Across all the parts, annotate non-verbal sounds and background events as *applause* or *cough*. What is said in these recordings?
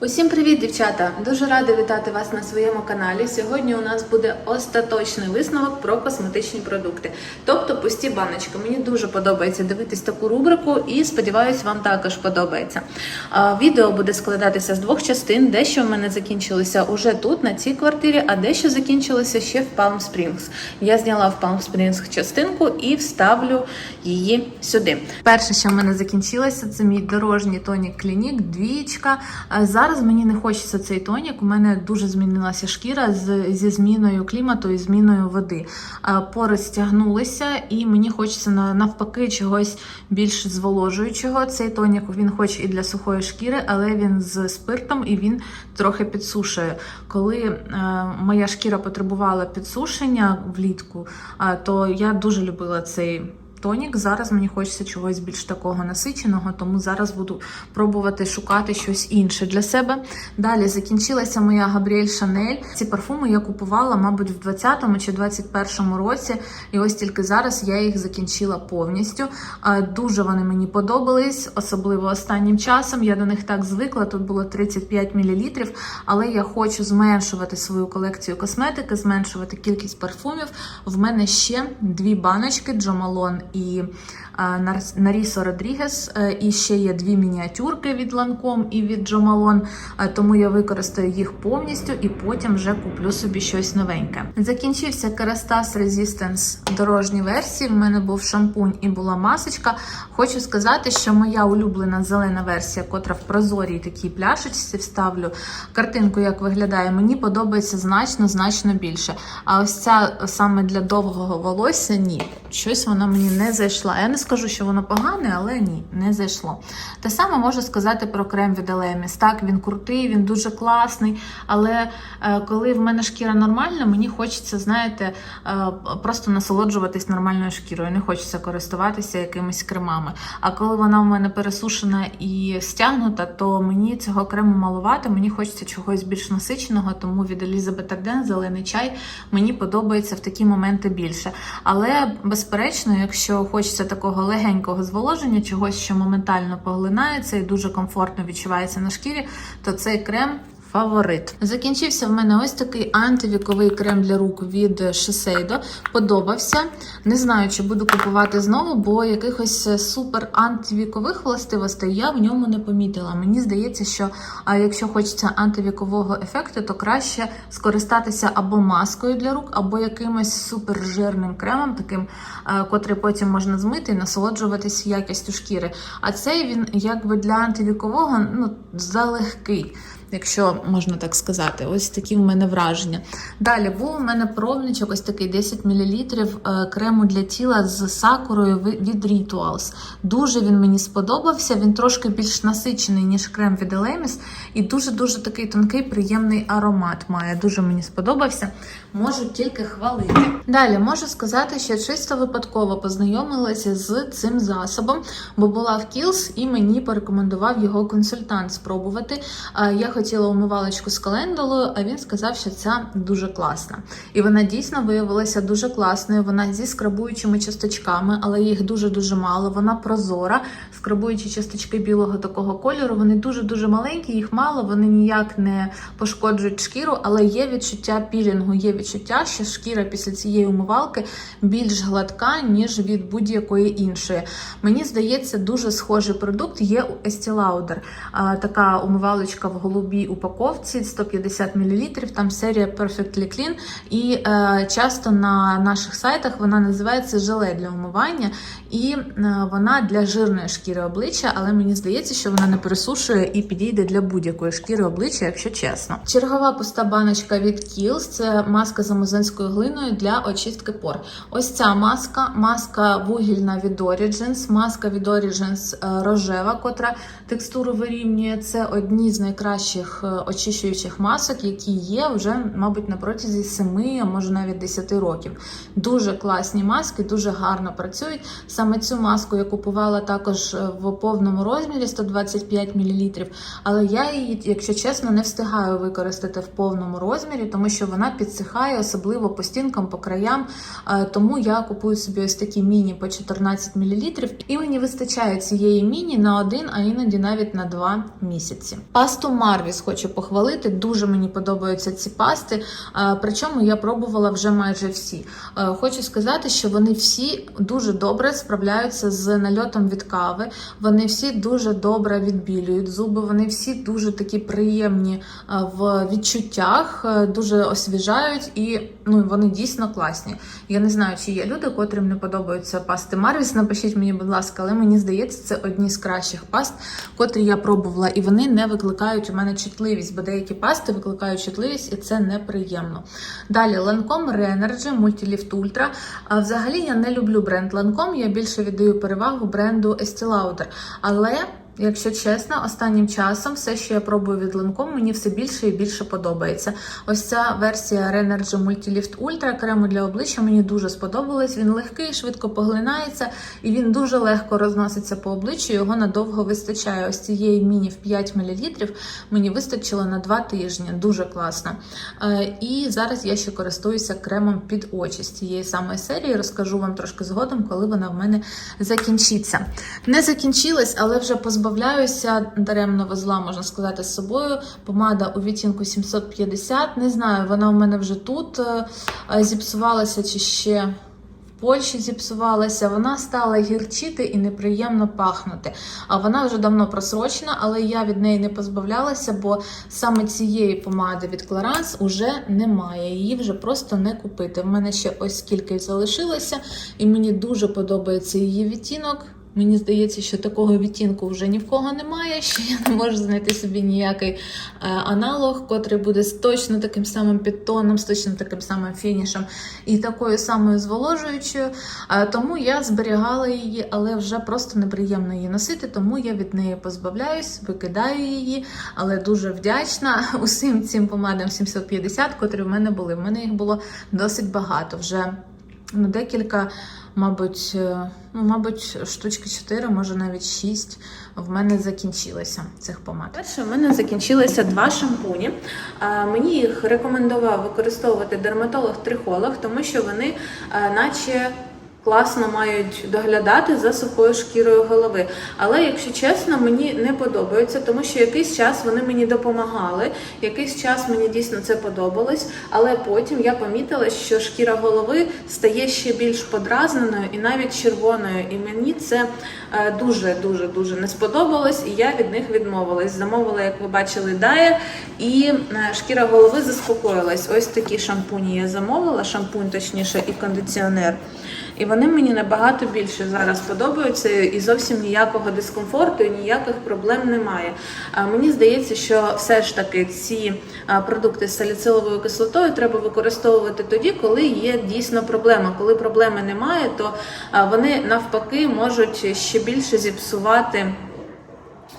Усім привіт, дівчата! Дуже рада вітати вас на своєму каналі. Сьогодні у нас буде остаточний висновок про косметичні продукти, тобто пусті баночки. Мені дуже подобається дивитись таку рубрику і сподіваюсь, вам також подобається. Відео буде складатися з двох частин. Дещо в мене закінчилося уже тут, на цій квартирі, а дещо закінчилося ще в Palm Springs. Я зняла в Palm Springs частинку і вставлю її сюди. Перше, що в мене закінчилося, це мій дорожній тонік клінік, двічка. Зараз мені не хочеться цей тонік. У мене дуже змінилася шкіра з, зі зміною клімату і зміною води. Пори стягнулися, і мені хочеться навпаки чогось більш зволожуючого. Цей тонік він хоч і для сухої шкіри, але він з спиртом і він трохи підсушує. Коли е, моя шкіра потребувала підсушення влітку, а, то я дуже любила цей. Тонік зараз мені хочеться чогось більш такого насиченого, тому зараз буду пробувати шукати щось інше для себе. Далі закінчилася моя Габріель Шанель. Ці парфуми я купувала, мабуть, в 20-му чи 21-му році, і ось тільки зараз я їх закінчила повністю. Дуже вони мені подобались, особливо останнім часом. Я до них так звикла. Тут було 35 мл, але я хочу зменшувати свою колекцію косметики, зменшувати кількість парфумів. В мене ще дві баночки Джо Малон і Нарісо Родрігес. е, І ще є дві мініатюрки від Lancome і від Джо Малон. Е, Тому я використаю їх повністю і потім вже куплю собі щось новеньке. Закінчився Kerastase Resistance дорожній версії. В мене був шампунь і була масочка. Хочу сказати, що моя улюблена зелена версія, котра в прозорій такій пляшечці вставлю картинку, як виглядає, мені подобається значно, значно більше. А ось ця саме для довгого волосся ні. Щось вона мені не зайшла. Я не скажу, що воно погане, але ні, не зайшло. Те саме можу сказати про крем від Elemis. Так, він крутий, він дуже класний. Але е, коли в мене шкіра нормальна, мені хочеться, знаєте, е, просто насолоджуватись нормальною шкірою. Не хочеться користуватися якимись кремами. А коли вона в мене пересушена і стягнута, то мені цього крему малувати. Мені хочеться чогось більш насиченого, тому від Елізабет Арден зелений чай мені подобається в такі моменти більше. Але безперечно, якщо хочеться такого легенького зволоження, чогось, що моментально поглинається і дуже комфортно відчувається на шкірі, то цей крем. Фаворит. Закінчився в мене ось такий антивіковий крем для рук від Shiseido. Подобався. Не знаю, чи буду купувати знову, бо якихось супер антивікових властивостей я в ньому не помітила. Мені здається, що якщо хочеться антивікового ефекту, то краще скористатися або маскою для рук, або якимось супер жирним кремом, таким, е, котрий потім можна змити і насолоджуватись якістю шкіри. А цей він якби для антивікового ну, залегкий. Якщо можна так сказати, ось такі в мене враження. Далі був у мене пробничок, ось такий 10 мл е, крему для тіла з сакурою від Rituals. Дуже він мені сподобався. Він трошки більш насичений, ніж крем від Elemis, і дуже-дуже такий тонкий, приємний аромат має. Дуже мені сподобався. Можу тільки хвалити. Далі можу сказати, що чисто випадково познайомилася з цим засобом, бо була в Kiehl's і мені порекомендував його консультант спробувати. Я хотіла умивалочку з календулою, а він сказав, що ця дуже класна. І вона дійсно виявилася дуже класною. Вона зі скрабуючими часточками, але їх дуже-дуже мало. Вона прозора. Скрабуючі часточки білого такого кольору. Вони дуже-дуже маленькі, їх мало, вони ніяк не пошкоджують шкіру, але є відчуття пілінгу, є відчуття, що шкіра після цієї умивалки більш гладка, ніж від будь-якої іншої. Мені здається, дуже схожий продукт є у Estee Lauder. Така умивалочка в голубій упаковці 150 мл. Там серія Perfectly Clean. І е, часто на наших сайтах вона називається желе для умивання, і е, вона для жирної шкіри обличчя, але мені здається, що вона не пересушує і підійде для будь-якої шкіри обличчя, якщо чесно. Чергова пуста баночка від Kiehl's – це маска з амазонською глиною для очистки пор. Ось ця маска, маска вугільна від Origins, маска від Origins е, рожева, котра текстуру вирівнює. Це одні з найкращих е, очищуючих масок, які є вже, мабуть, на протязі 7, а може навіть 10 років. Дуже класні маски, дуже гарно працюють. Саме цю маску я купувала також е, в повному розмірі 125 мл, але я її, якщо чесно, не встигаю використати в повному розмірі, тому що вона підсихає, особливо по стінкам, по краям. Е, Тому я купую собі ось такі міні по 14 мл, і мені вистачає цієї міні на один, а іноді навіть на два місяці. Пасту Марві Marvis хочу похвалити. Дуже мені подобаються ці пасти. Е, Причому я пробувала вже майже всі. Е, Хочу сказати, що вони всі дуже добре справляються з нальотом від кави. Вони всі дуже добре відбілюють зуби. Вони всі дуже такі приємні е, в відчуттях, дуже освіжають і ну вони дійсно класні. Я не знаю, чи є люди, котрим не подобаються пасти Марвіс. Напишіть мені, будь ласка, але мені здається, це одні з кращих паст, котрі я пробувала, і вони не викликають у мене чутливість, бо деякі пасти викликають чутливість, і це неприємно. Далі Lancome Renergy Multilift Ultra. А взагалі я не люблю бренд Lancome, я більше віддаю перевагу бренду Estee Lauder. Але Якщо чесно, останнім часом все, що я пробую від Lancome, мені все більше і більше подобається. Ось ця версія Renergy Multilift Ultra крему для обличчя мені дуже сподобалась. Він легкий, швидко поглинається і він дуже легко розноситься по обличчю. Його надовго вистачає. Ось цієї міні в 5 мл мені вистачило на 2 тижні. Дуже класно. Е, І зараз я ще користуюся кремом під очі з цієї самої серії. Розкажу вам трошки згодом, коли вона в мене закінчиться. Не закінчилась, але вже позбавляюся даремно везла, можна сказати, з собою. Помада у відтінку 750. Не знаю, вона у мене вже тут е, е, зіпсувалася чи ще. Польщі зіпсувалася, вона стала гірчити і неприємно пахнути. А вона вже давно просрочена, але я від неї не позбавлялася, бо саме цієї помади від Clarins уже немає. Її вже просто не купити. В мене ще ось скільки залишилося, і мені дуже подобається її відтінок. Мені здається, що такого відтінку вже ні в кого немає, *laughs* що я не можу знайти собі ніякий е, аналог, котрий буде з точно таким самим підтоном, з точно таким самим фінішем і такою самою зволожуючою. Е, тому я зберігала її, але вже просто неприємно її носити, тому я від неї позбавляюсь, викидаю її, але дуже вдячна *laughs* усім цим помадам 750, котрі в мене були. В мене їх було досить багато вже ну, декілька. Мабуть, е, ну, мабуть, штучки 4, може навіть 6 в мене закінчилися цих помад. Перше, в мене закінчилися два шампуні. А, Мені їх рекомендував використовувати дерматолог-трихолог, тому що вони, а, наче. Класно мають доглядати за сухою шкірою голови. Але, якщо чесно, мені не подобається, тому що якийсь час вони мені допомагали, якийсь час мені дійсно це подобалось, але потім я помітила, що шкіра голови стає ще більш подразненою і навіть червоною. І мені це дуже дуже дуже не сподобалось, і я від них відмовилась. Замовила, як ви бачили, дає, і е, шкіра голови заспокоїлась. Ось такі шампуні я замовила, шампунь, точніше, і кондиціонер. І вони мені набагато більше зараз подобаються, і зовсім ніякого дискомфорту і ніяких проблем немає. А Мені здається, що все ж таки ці продукти з саліциловою кислотою треба використовувати тоді, коли є дійсно проблема. Коли проблеми немає, то вони навпаки можуть ще більше зіпсувати.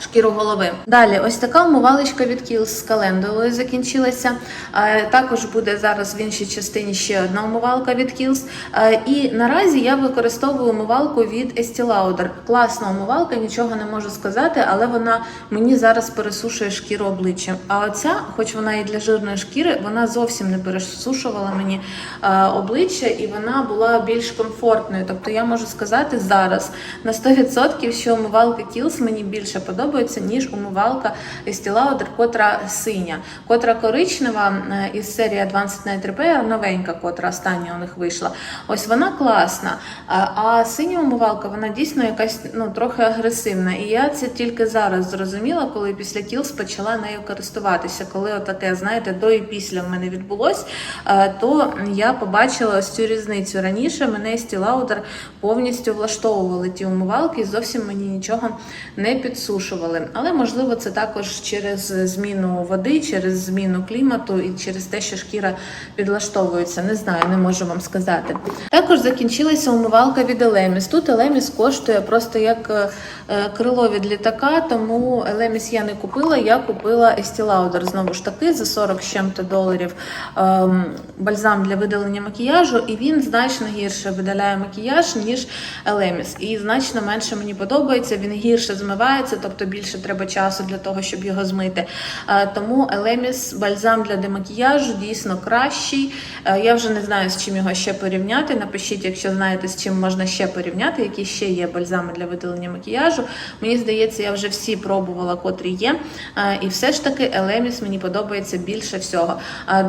Шкіру голови. Далі, ось така умивалочка від Kiehl's з календулою закінчилася. Е, Також буде зараз в іншій частині ще одна умивалка від Kiehl's. Е, І наразі я використовую умивалку від Estee Lauder. Класна умивалка, нічого не можу сказати, але вона мені зараз пересушує шкіру обличчя. А оця, хоч вона і для жирної шкіри, вона зовсім не пересушувала мені е, обличчя, і вона була більш комфортною. Тобто я можу сказати зараз на 100%, що умивалка Kiehl's мені більше подобається, ніж умивалка Estee Lauder, котра синя. Котра коричнева е, із серії Advanced Night Repair, новенька, котра остання у них вийшла. Ось вона класна. А, синя умивалка, вона дійсно якась ну, трохи агресивна. І я це тільки зараз зрозуміла, коли після Kiehl's почала нею користуватися. Коли отаке, знаєте, до і після в мене відбулось, е, то я побачила ось цю різницю. Раніше мене Lauder повністю влаштовували ті умивалки і зовсім мені нічого не підсушували. Але можливо це також через зміну води, через зміну клімату і через те, що шкіра підлаштовується. Не знаю, не можу вам сказати. Також закінчилася умивалка від Елеміс. Тут Елеміс коштує просто як е, е, крило від літака, тому Елеміс я не купила. Я купила Estee знову ж таки за 40 з чим-то доларів ем, бальзам для видалення макіяжу, і він значно гірше видаляє макіяж ніж Елеміс. І значно менше мені подобається. Він гірше змивається, тобто більше треба часу для того, щоб його змити. Е, Тому Елеміс бальзам для демакіяжу дійсно кращий. Е, Я вже не знаю, з чим його ще порівняти. Напишіть, якщо знаєте, з чим можна ще порівняти, які ще є бальзами для видалення макіяжу. Мені здається, я вже всі пробувала, котрі є. Е, І все ж таки Елеміс мені подобається більше всього.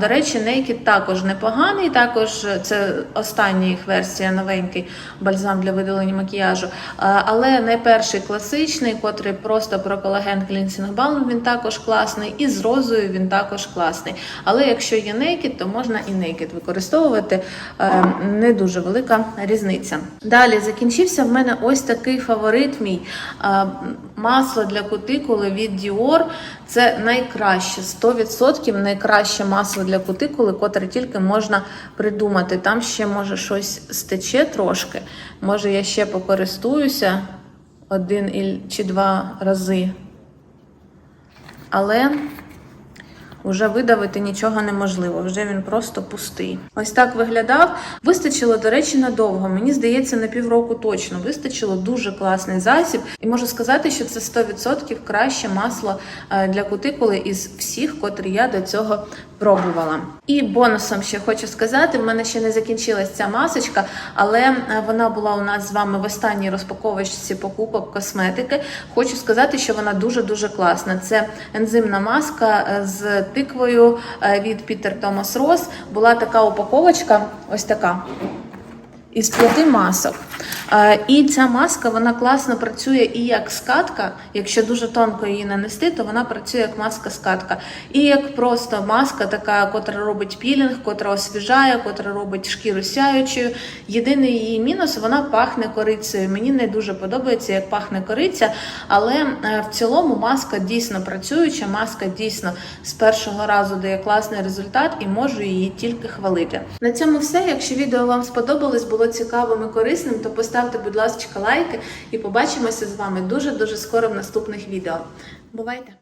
До речі, Naked також непоганий. Також це остання їх версія, новенький бальзам для видалення макіяжу. Але найперший класичний, котрий просто про колаген клінсінг балм, він також класний, і з розою він також класний. Але якщо є Naked, то можна і Naked використовувати. Е, Не дуже велика різниця. Далі закінчився в мене ось такий фаворит мій е, масло для кутикули від Dior. Це найкраще, 100% найкраще масло для кутикули, котре тільки можна придумати. Там ще може щось стече трошки. Може, я ще покористуюся один чи два рази. Але Уже видавити нічого неможливо, вже він просто пустий. Ось так виглядав. Вистачило, до речі, надовго. Мені здається, на півроку точно вистачило дуже класний засіб. І можу сказати, що це 100% краще масло е, для кутикули із всіх, котрі я до цього пробувала. І бонусом ще хочу сказати: в мене ще не закінчилась ця масочка, але е, вона була у нас з вами в останній розпаковочці покупок косметики. Хочу сказати, що вона дуже дуже класна. Це ензимна маска е, з тиквою е, від Peter Thomas Ross. Була така упаковочка, ось така. Із п'яти масок. Е, І ця маска вона класно працює і як скатка. Якщо дуже тонко її нанести, то вона працює як маска-скатка. І як просто маска, така, котра робить пілінг, котра освіжає, котра робить шкіру сяючою. Єдиний її мінус вона пахне корицею. Мені не дуже подобається, як пахне кориця, але е, в цілому маска дійсно працююча, маска дійсно з першого разу дає класний результат і можу її тільки хвалити. На цьому все. Якщо відео вам сподобалось, було цікавим і корисним, то поставте, будь ласка, лайки і побачимося з вами дуже дуже скоро в наступних відео. Бувайте!